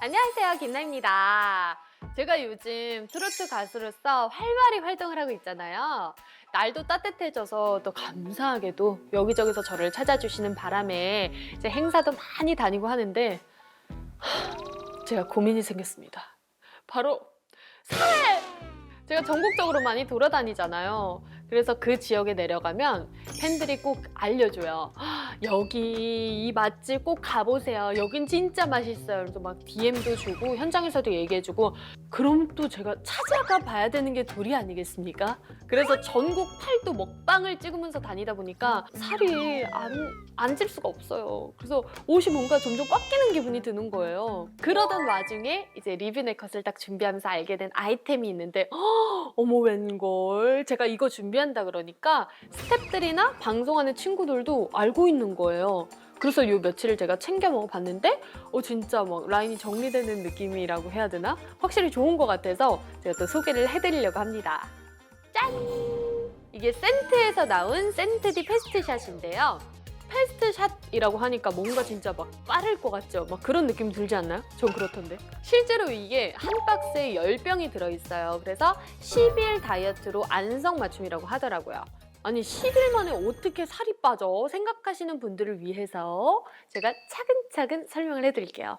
안녕하세요, 김나입니다. 제가 요즘 트로트 가수로서 활발히 활동을 하고 있잖아요. 날도 따뜻해져서 또 감사하게도 여기저기서 저를 찾아주시는 바람에 이제 행사도 많이 다니고 하는데 하, 제가 고민이 생겼습니다. 바로 살! 제가 전국적으로 많이 돌아다니잖아요. 그래서 그 지역에 내려가면 팬들이 꼭 알려줘요. "헉, 여기 이 맛집 꼭 가보세요. 여긴 진짜 맛있어요. 그래서 막 DM도 주고 현장에서도 얘기해주고 그럼 또 제가 찾아가 봐야 되는 게 도리 아니겠습니까? 그래서 전국 팔도 먹방을 찍으면서 다니다 보니까 살이 안 안 찔 수가 없어요. 그래서 옷이 뭔가 점점 꽉 끼는 기분이 드는 거예요. 그러던 와중에 이제 리뷰 네컷을 딱 준비하면서 알게 된 아이템이 있는데 헉, 어머 웬걸 제가 이거 준비 한다 그러니까 스탭들이나 방송하는 친구들도 알고 있는 거예요. 그래서 요 며칠을 제가 챙겨 먹어봤는데 어 진짜 막 라인이 정리되는 느낌이라고 해야 되나? 확실히 좋은 것 같아서 제가 또 소개를 해드리려고 합니다. 짠! 이게 센트에서 나온 센트디 패스트샷인데요. 패스트 샷이라고 하니까 뭔가 진짜 막 빠를 것 같죠? 막 그런 느낌 들지 않나요? 전 그렇던데. 실제로 이게 한 박스에 10병이 들어있어요. 그래서 10일 다이어트로 안성맞춤이라고 하더라고요. 아니 10일 만에 어떻게 살이 빠져? 생각하시는 분들을 위해서 제가 차근차근 설명을 해드릴게요.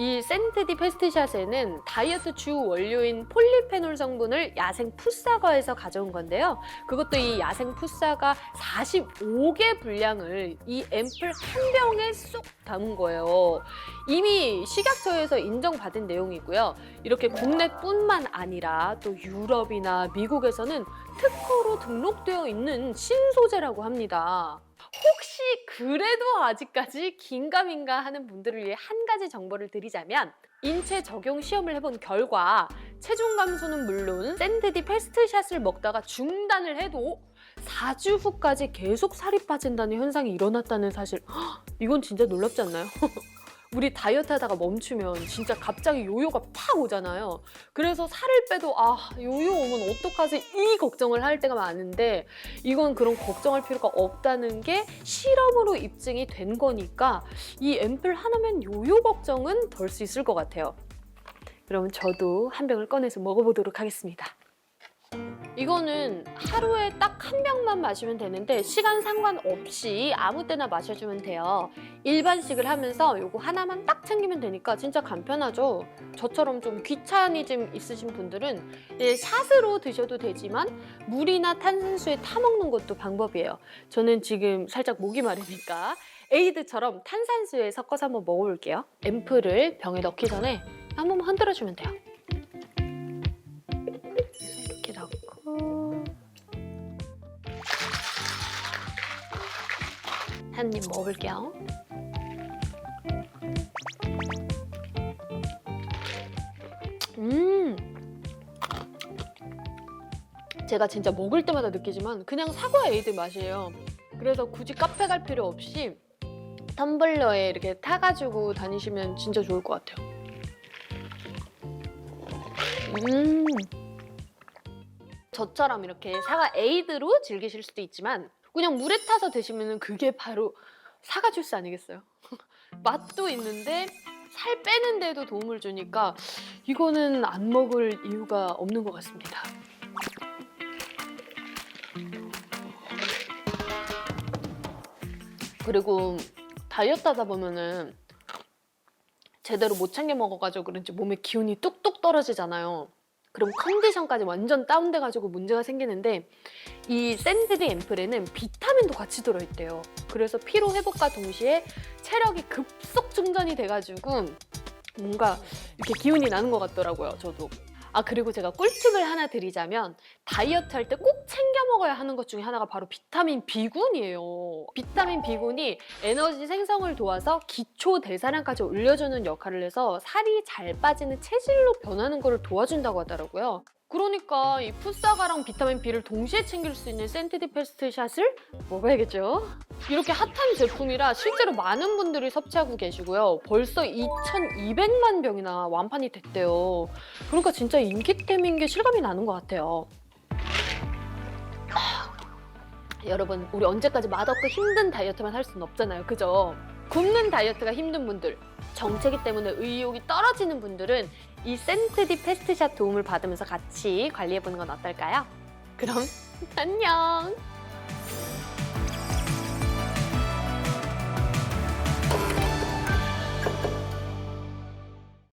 이 센트디 패스트샷에는 다이어트 주 원료인 폴리페놀 성분을 야생 풋사과에서 가져온 건데요. 그것도 이 야생 풋사과 45개 분량을 이 앰플 한 병에 쏙 담은 거예요. 이미 식약처에서 인정받은 내용이고요. 이렇게 국내뿐만 아니라 또 유럽이나 미국에서는 특허로 등록되어 있는 신소재라고 합니다. 혹시 그래도 아직까지 긴가민가 하는 분들을 위해 한 가지 정보를 드리자면 인체 적용 시험을 해본 결과 체중 감소는 물론 샌드디 패스트샷을 먹다가 중단을 해도 4주 후까지 계속 살이 빠진다는 현상이 일어났다는 사실 헉, 이건 진짜 놀랍지 않나요? 우리 다이어트 하다가 멈추면 진짜 갑자기 요요가 팍 오잖아요. 그래서 살을 빼도 아 요요 오면 어떡하지 이 걱정을 할 때가 많은데 이건 그런 걱정할 필요가 없다는 게 실험으로 입증이 된 거니까 이 앰플 하나면 요요 걱정은 덜 수 있을 것 같아요. 그럼 저도 한 병을 꺼내서 먹어보도록 하겠습니다. 이거는 하루에 딱 한 병만 마시면 되는데 시간 상관없이 아무 때나 마셔주면 돼요. 일반식을 하면서 요거 하나만 딱 챙기면 되니까 진짜 간편하죠. 저처럼 좀 귀차니즘 있으신 분들은 예, 샷으로 드셔도 되지만 물이나 탄산수에 타 먹는 것도 방법이에요. 저는 지금 살짝 목이 마르니까 에이드처럼 탄산수에 섞어서 한번 먹어볼게요. 앰플을 병에 넣기 전에 한 번만 흔들어주면 돼요. 한 입 먹어볼게요. 음. 제가 진짜 먹을 때마다 느끼지만 그냥 사과 에이드 맛이에요. 그래서 굳이 카페 갈 필요 없이 텀블러에 이렇게 타가지고 다니시면 진짜 좋을 것 같아요. 음. 저처럼 이렇게 사과 에이드로 즐기실 수도 있지만 그냥 물에 타서 드시면 그게 바로 사과 주스 아니겠어요? 맛도 있는데 살 빼는 데도 도움을 주니까 이거는 안 먹을 이유가 없는 것 같습니다. 그리고 다이어트 하다 보면은 제대로 못 챙겨 먹어가지고 그런지 몸에 기운이 뚝뚝 떨어지잖아요. 그럼 컨디션까지 완전 다운돼가지고 문제가 생기는데 이 샌드디 앰플에는 비타민도 같이 들어있대요. 그래서 피로 회복과 동시에 체력이 급속 충전이 돼가지고 뭔가 이렇게 기운이 나는 것 같더라고요. 저도. 아 그리고 제가 꿀팁을 하나 드리자면 다이어트 할 때 꼭 챙겨 먹어야 하는 것 중에 하나가 바로 비타민 B군이에요. 비타민 B군이 에너지 생성을 도와서 기초 대사량까지 올려주는 역할을 해서 살이 잘 빠지는 체질로 변하는 것을 도와준다고 하더라고요. 그러니까 이 풋사과랑 비타민 B를 동시에 챙길 수 있는 센티디 패스트 샷을 먹어야겠죠. 이렇게 핫한 제품이라 실제로 많은 분들이 섭취하고 계시고요. 벌써 2,200만 병이나 완판이 됐대요. 그러니까 진짜 인기템인 게 실감이 나는 것 같아요. 여러분 우리 언제까지 맛없고 힘든 다이어트만 할 수는 없잖아요 그죠? 굶는 다이어트가 힘든 분들 정체기 때문에 의욕이 떨어지는 분들은 이 센트디 패스트샷 도움을 받으면서 같이 관리해보는 건 어떨까요? 그럼 안녕